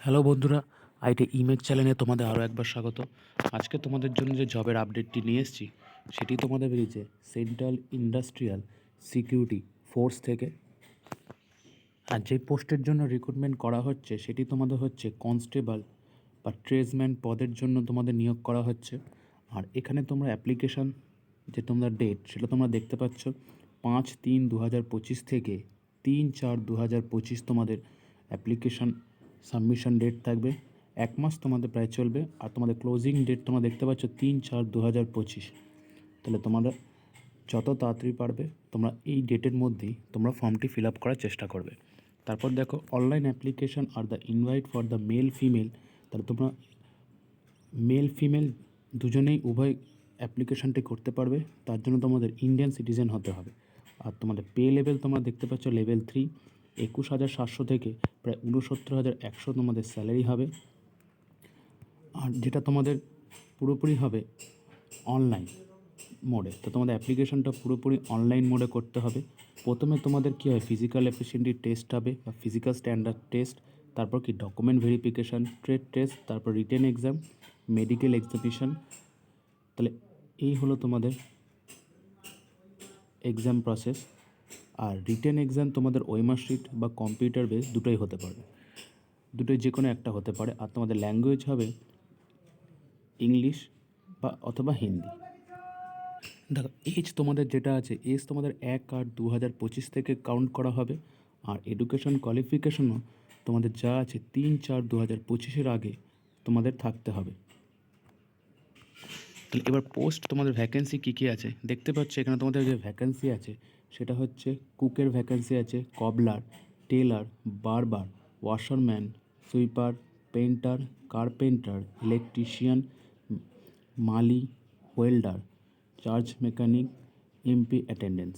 Hello বন্ধুরা IT image চ্যানেলে তোমাদের আরও একবার স্বাগত। আজকে তোমাদের জন্য যে জবের আপডেটটি নিয়ে এসেছি, সেটি তোমাদের বেরিয়েছে সেন্ট্রাল ইন্ডাস্ট্রিয়াল সিকিউরিটি ফোর্স থেকে। আর যে পোস্টের জন্য রিক্রুটমেন্ট করা হচ্ছে, সেটি তোমাদের হচ্ছে কনস্টেবল বা ট্রেসম্যান পদের জন্য তোমাদের নিয়োগ করা হচ্ছে। আর এখানে তোমরা অ্যাপ্লিকেশান যে তোমরা ডেট সেটা তোমরা দেখতে পাচ্ছ পাঁচ তিন দু হাজার পঁচিশ থেকে তিন চার দু হাজার পঁচিশ তোমাদের অ্যাপ্লিকেশান সাবমিশন ডেট থাকবে। এক মাস তোমাদের প্রায় চলবে। আর তোমাদের ক্লোজিং ডেট তোমরা দেখতে পাচ্ছ তিন চার দু হাজার পঁচিশ। তাহলে তোমরা যত তাড়াতাড়ি পারবে, তোমরা এই ডেটের মধ্যেই তোমরা ফর্মটি ফিল আপ করার চেষ্টা করবে। তারপর দেখো online application R the invite for the male female তাহলে তোমরা মেল ফিমেল দুজনেই উভয় অ্যাপ্লিকেশনটি করতে পারবে। তার জন্য তোমাদের ইন্ডিয়ান সিটিজেন হতে হবে। আর তোমাদের পে লেভেল তোমরা দেখতে পাচ্ছ লেভেল থ্রি একুশ হাজার সাতশো থেকে প্রায় উনসত্তর হাজার একশো তোমাদের স্যালারি হবে। আর যেটা তোমাদের পুরোপুরি হবে অনলাইন মোডে। তো তোমাদের অ্যাপ্লিকেশনটা পুরোপুরি অনলাইন মোডে করতে হবে। প্রথমে তোমাদের কী হয় ফিজিক্যাল এফিসিয়েন্টি টেস্ট হবে বা ফিজিক্যাল স্ট্যান্ডার্ড টেস্ট তারপর কি ডকুমেন্ট ভেরিফিকেশান ট্রেড টেস্ট তারপর রিটেন এক্সাম মেডিকেল এক্সামিশন তাহলে এই হলো তোমাদের এক্সাম প্রসেস আর রিটেন এক্সাম তোমাদের ওয়েমার্কশিট বা কম্পিউটার বেস দুটোই হতে পারে। দুটোই যে কোনো একটা হতে পারে। আর তোমাদের ল্যাঙ্গুয়েজ হবে ইংলিশ বা অথবা হিন্দি দেখো এজ তোমাদের যেটা আছে এজ তোমাদের এক আট দু হাজার পঁচিশ থেকে কাউন্ট করা হবে। আর এডুকেশন কোয়ালিফিকেশনও তোমাদের যা আছে, তিন চার দু হাজার পঁচিশের আগে তোমাদের থাকতে হবে। তাহলে এবার পোস্ট তোমাদের ভ্যাকেন্সি কী কী আছে? দেখতে পাচ্ছ, এখানে তোমাদের যে ভ্যাকেন্সি আছে সেটা হচ্ছে কুকের ভ্যাকেন্সি আছে cobbler tailor barber washerman sweeper painter carpenter electrician মালি welder charge mechanic MP attendance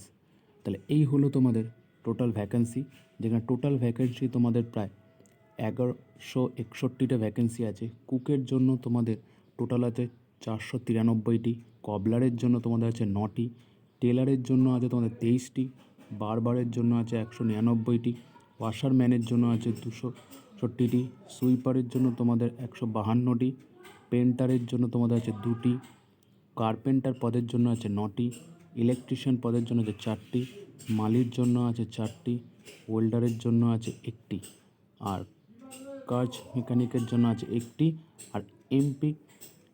তাহলে এই হলো তোমাদের টোটাল ভ্যাকেন্সি যেখানে টোটাল ভ্যাকেন্সি তোমাদের প্রায় এগারোশো একষট্টিটা ভ্যাকেন্সি আছে। কুকের জন্য তোমাদের টোটাল আছে চারশো তিরানব্বইটি কবলারের জন্য তোমাদের আছে নটি। টেলারের জন্য আছে তোমাদের তেইশটি, বারবারের জন্য আছে একশো নিরানব্বইটি, ওয়াশারম্যানের জন্য আছে দুশো ষট্টিটি, সুইপারের জন্য তোমাদের একশো বাহান্নটি, পেন্টারের জন্য তোমাদের আছে দুটি, কার্পেন্টার পদের জন্য আছে নটি, ইলেকট্রিশিয়ান পদের জন্য আছে চারটি, মালির জন্য আছে চারটি, ওয়েল্ডারের জন্য আছে একটি, আর কাজ মেকানিকের জন্য আছে একটি, আর এমপি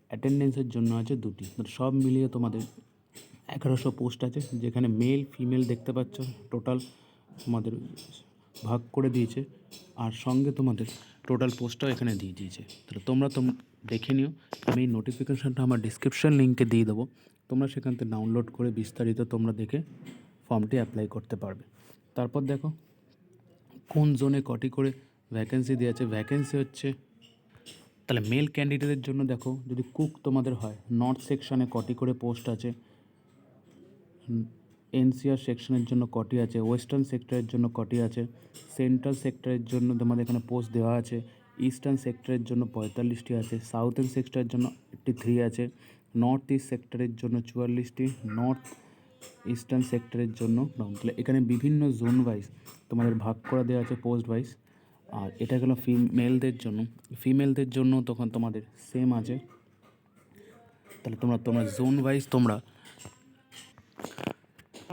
অ্যাটেন্ডেন্সের জন্য আছে দুটি। সব মিলিয়ে তোমাদের এগারোশো পোস্ট আছে, যেখানে মেল ফিমেল দেখতে পাচ্ছ টোটাল তোমাদের ভাগ করে দিয়েছে, আর সঙ্গে তোমাদের টোটাল পোস্টটাও এখানে দিয়ে দিয়েছে। তাহলে তোমরা তোম, দেখে নিও, আমি নোটিফিকেশানটা আমার ডিসক্রিপশন লিঙ্কে দিয়ে দেবো, তোমরা সেখান থেকে ডাউনলোড করে বিস্তারিত তোমরা দেখে ফর্মটি অ্যাপ্লাই করতে পারবে। তারপর দেখো, কোন জোনে কটি করে ভ্যাকেন্সি দেওয়া আছে ভ্যাকেন্সি হচ্ছে, তাহলে মেল ক্যান্ডিডেটের জন্য দেখো, যদি কুক তোমাদের হয় নর্থ সেকশনে কটি করে পোস্ট আছে এনসিআর সেকশনের জন্য কটি আছে, ওয়েস্টার্ন সেক্টরের জন্য কটি আছে, সেন্ট্রাল সেক্টরের জন্য তোমাদের এখানে পোস্ট দেওয়া আছে, ইস্টার্ন সেক্টরের জন্য পঁয়তাল্লিশটি আছে সাউথার্ন সেক্টরের জন্য একটি থ্রি আছে নর্থ ইস্ট সেক্টরের জন্য চুয়াল্লিশটি নর্থ ইস্টার্ন সেক্টরের জন্য তাহলে এখানে বিভিন্ন জোন ওয়াইজ তোমাদের ভাগ করা দেওয়া আছে পোস্ট ওয়াইজ আর এটা গেলো ফিমেলদের জন্য ফিমেলদের জন্য তখন তোমাদের সেম আছে, তাহলে তোমরা তোমরা জোন ওয়াইজ তোমরা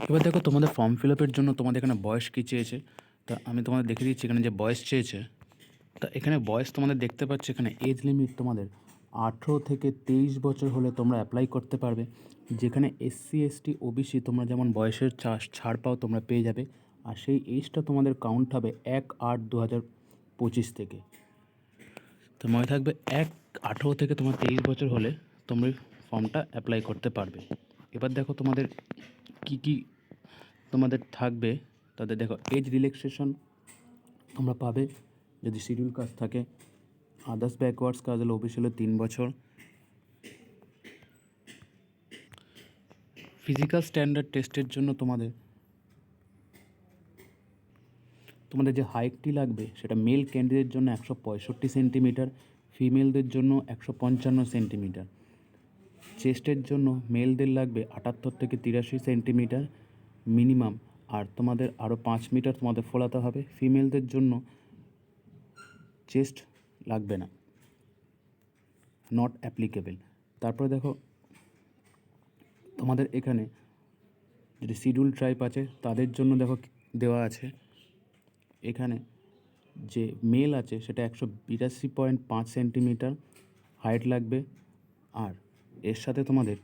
এবার দেখো তোমাদের ফর্ম ফিল আপের জন্য তোমাদের এখানে বয়স কী চেয়েছে? তা আমি তোমাদের দেখে দিচ্ছি এখানে যে বয়স চেয়েছে। তা এখানে বয়স তোমাদের দেখতে পাচ্ছ, এখানে এজ লিমিট তোমাদের আঠেরো থেকে তেইশ বছর হলে তোমরা অ্যাপ্লাই করতে পারবে। যেখানে এসসি এসটি ওবিসি তোমরা যেমন বয়সের চাষ, ছাড় পাও তোমরা পেয়ে যাবে। আর সেই এজটা তোমাদের কাউন্ট হবে এক আট দু হাজার পঁচিশ থেকে। তো মনে থাকবে এক আঠেরো থেকে তোমার তেইশ বছর হলে তোমরা ফর্মটা অ্যাপ্লাই করতে পারবে। এবার দেখো তোমাদের কি কি তোমাদের থাকবে, তাদের দেখো এজ রিল্যাক্সেশন তোমরা পাবে। যদি শিডিউল কাজ থাকে আদার্স ব্যাকওয়ার্ডস কাজ হলে অফিস হলে তিন বছর। ফিজিক্যাল স্ট্যান্ডার্ড টেস্টের জন্য তোমাদের তোমাদের যে হাইটটি লাগবে, সেটা মেল ক্যান্ডিডেটের জন্য একশো পঁয়ষট্টি সেন্টিমিটার ফিমেলদের জন্য একশো পঞ্চান্ন সেন্টিমিটার চেস্টের জন্য মেলদের লাগবে আটাত্তর থেকে তিরাশি সেন্টিমিটার মিনিমাম। আর তোমাদের আরও পাঁচ মিটার তোমাদের ফোলাতে হবে। ফিমেলদের জন্য চেস্ট লাগবে না। নট অ্যাপ্লিকেবল তারপরে দেখো, তোমাদের এখানে যদি শিডিউল ট্রাইব আছে, তাদের জন্য দেখো দেওয়া আছে। এখানে যে মেল আছে, সেটা একশো বিরাশি পয়েন্ট পাঁচ সেন্টিমিটার হাইট লাগবে। আর এর সাথে তোমাদের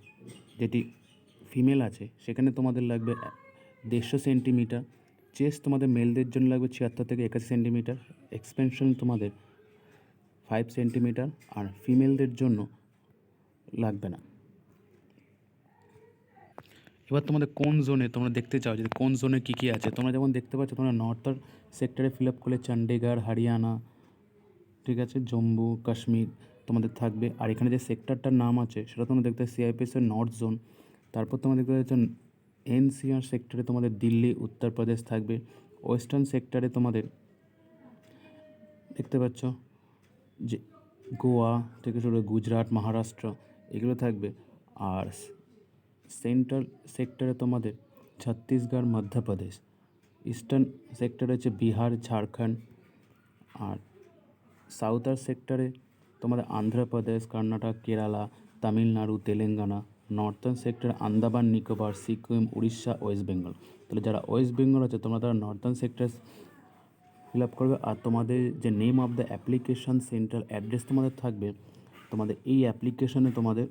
যেটি ফিমেল আছে, সেখানে তোমাদের লাগবে দেড়শো সেন্টিমিটার। চেস্ট তোমাদের মেলদের জন্য লাগবে ছিয়াত্তর থেকে একাশি সেন্টিমিটার। এক্সপেনশন তোমাদের ফাইভ সেন্টিমিটার। আর ফিমেলদের জন্য লাগবে না। এবার তোমাদের কোন জোনে তোমরা দেখতে চাও? যে কোন জোনে কী কী আছে? তোমরা যেমন দেখতে পাচ্ছ, তোমরা নর্থার সেক্টরে ফিল আপ করলে চণ্ডীগড় হরিয়ানা ঠিক আছে জম্মু কাশ্মীর তোমাদের থাকবে। আর এখানে যে সেক্টরটার নাম আছে, সেটা তোমরা দেখতে সিআইপিএসের নর্থ জোন তারপর তোমরা দেখতে পাচ্ছ এনসিআর সেক্টরে তোমাদের দিল্লি উত্তরপ্রদেশ থাকবে। ওয়েস্টার্ন সেক্টরে তোমাদের দেখতে পাচ্ছ যে গোয়া থেকে শুরু গুজরাট, মহারাষ্ট্র এগুলো থাকবে। আর সেন্ট্রাল সেক্টরে তোমাদের ছত্তিশগড়, মধ্যপ্রদেশ। ইস্টার্ন সেক্টরে হচ্ছে বিহার, ঝাড়খণ্ড। আর সাউথার সেক্টরে তোমাদের Andhra Pradesh Karnataka, Kerala, Tamil Nadu, Telangana northern sector Andaman, Nicobar, Sikkim, Orissa, West Bengal. তাহলে যারা ওয়েস্ট বেঙ্গল আছে, তোমরা তারা নর্থার্ন সেক্টর ফিল আপ করবে আর তোমাদের যে name of the application centre address তোমাদের থাকবে, তোমাদের এই অ্যাপ্লিকেশানে তোমাদের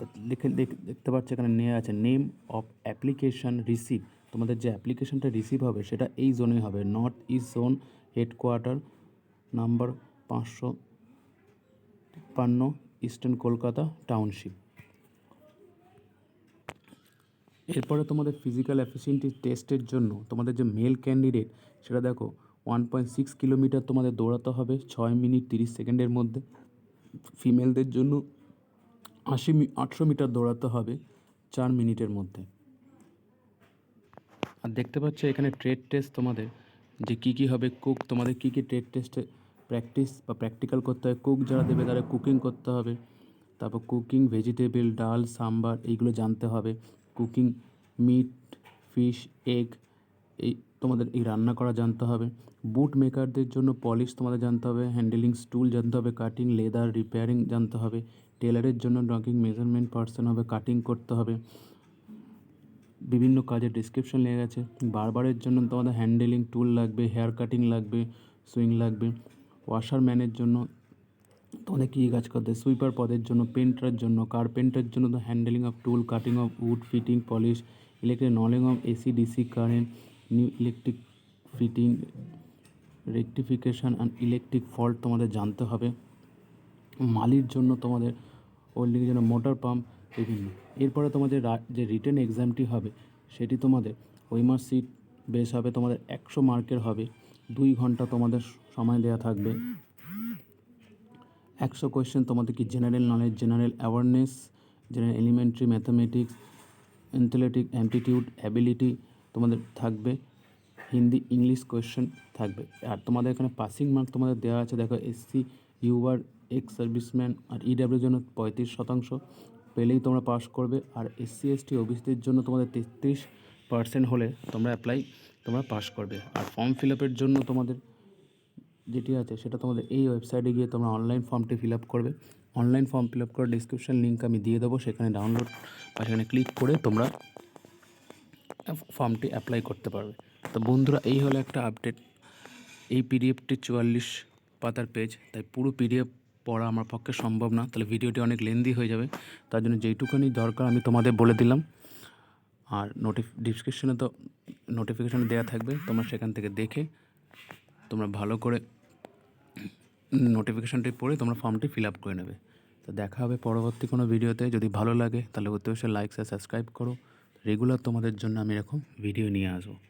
তা লিখে দেখতে পাচ্ছ এখানে নেওয়া আছে নেম অফ অ্যাপ্লিকেশন রিসিভ তোমাদের যে অ্যাপ্লিকেশনটা রিসিভ হবে, সেটা এই জোনে হবে। North east zone headquarter number পাঁচশো তিপ্পান্ন ইস্টার্ন কলকাতা টাউনশিপ। এরপরে তোমাদের ফিজিক্যাল এফিসিয়েন্সি টেস্টের জন্য তোমাদের যে মেল ক্যান্ডিডেট সেটা দেখো ওয়ান পয়েন্ট সিক্স কিলোমিটার তোমাদের দৌড়াতে হবে ছয় মিনিট তিরিশ সেকেন্ডের মধ্যে। ফিমেলদের জন্য আশি আটশো মিটার দৌড়াতে হবে চার মিনিটের মধ্যে। আর দেখতে পাচ্ছ এখানে ট্রেড টেস্ট তোমাদের যে কী কী হবে কুক তোমাদের কী কী ট্রেড টেস্টে প্র্যাকটিস বা প্র্যাকটিক্যাল করতে হয়। কুক যারা দেবে, তারা কুকিং করতে হবে। তারপর কুকিং ভেজিটেবল ডাল, সাম্বার, এইগুলো জানতে হবে। কুকিং মিট ফিশ এগ এই তোমাদের এই রান্না করা জানতে হবে। বুট মেকারদের জন্য পলিশ তোমাদের জানতে হবে। হ্যান্ডেলিং স্টুল জানতে হবে। কাটিং লেদার রিপেয়ারিং জানতে হবে। টেলারের জন্য ড্রকিং মেজারমেন্ট পার্সন হবে। কাটিং করতে হবে। বিভিন্ন কাজের ডিসক্রিপশন লেগে গেছে। বারবারের জন্য তোমাদের হ্যান্ডেলিং টুল লাগবে হেয়ার কাটিং লাগবে সুইং লাগবে। ওয়াশারম্যানের জন্য তোমাদের কী কী কাজ করতে সুইপার পদের জন্য পেন্টারের জন্য কার্পেন্টারের জন্য তো handling of tool cutting of wood fitting polish electric knowledge of AC DC current new electric fitting rectification and electric fault তোমাদের জানতে হবে। মালির জন্য তোমাদের ওয়েল্ডিংয়ের জন্য মোটর পাম্প বিভিন্ন। এরপরে তোমাদের যে রিটেন এক্সামটি হবে, সেটি তোমাদের ওইমার সিট বেশ হবে তোমাদের একশো মার্কের হবে। দুই ঘণ্টা তোমাদের সময় দেওয়া থাকবে। একশো কোয়েশ্চেন তোমাদের কি general knowledge general awareness general elementary mathematics intellectual aptitude ability তোমাদের থাকবে। হিন্দি ইংলিশ কোয়েশ্চেন থাকবে। আর তোমাদের এখানে পাসিং মার্ক তোমাদের দেওয়া আছে, দেখো এসসি ইউআর এক্স সার্ভিসম্যান আর ইডাব্লিউর জন্য পঁয়ত্রিশ শতাংশ। পেলেই তোমরা পাস করবে। আর এসসি এসটি ওবিসিদের জন্য তোমাদের তেত্রিশ পার্সেন্ট হলে তোমরা অ্যাপ্লাই তোমরা পাস করবে। আর ফর্ম ফিল আপের জন্য তোমাদের যেটি আছে সেটা তোমাদের এই ওয়েবসাইটে গিয়ে তোমরা অনলাইন ফর্মটি ফিল আপ করবে। অনলাইন ফর্ম ফিল আপ করার ডিসক্রিপশন লিঙ্ক আমি দিয়ে দেবো, সেখানে ডাউনলোড বা সেখানে ক্লিক করে তোমরা ফর্মটি অ্যাপ্লাই করতে পারবে। তো বন্ধুরা, এই হলো একটা আপডেট এই পিডিএফটি চুয়াল্লিশ পাতার পেজ তাই পুরো পিডিএফ পড়া আমার পক্ষে সম্ভব না। তাহলে ভিডিওটি অনেক লেন্দি হয়ে যাবে। তার জন্য যেইটুখানি দরকার আমি তোমাদের বলে দিলাম। আর নোটিফ ডিসক্রিপশনে তো নোটিফিকেশান দেওয়া থাকবে, তোমরা সেখান থেকে দেখে তোমরা ভালো করে নোটিফিকেশানটি পড়ে তোমরা ফর্মটি ফিল আপ করে নেবে। তো দেখা হবে পরবর্তী কোনো ভিডিওতে যদি ভালো লাগে, তাহলে অতি অবশ্যই লাইক সাবস্ক্রাইব করো। রেগুলার তোমাদের জন্য আমি এরকম ভিডিও নিয়ে আসব।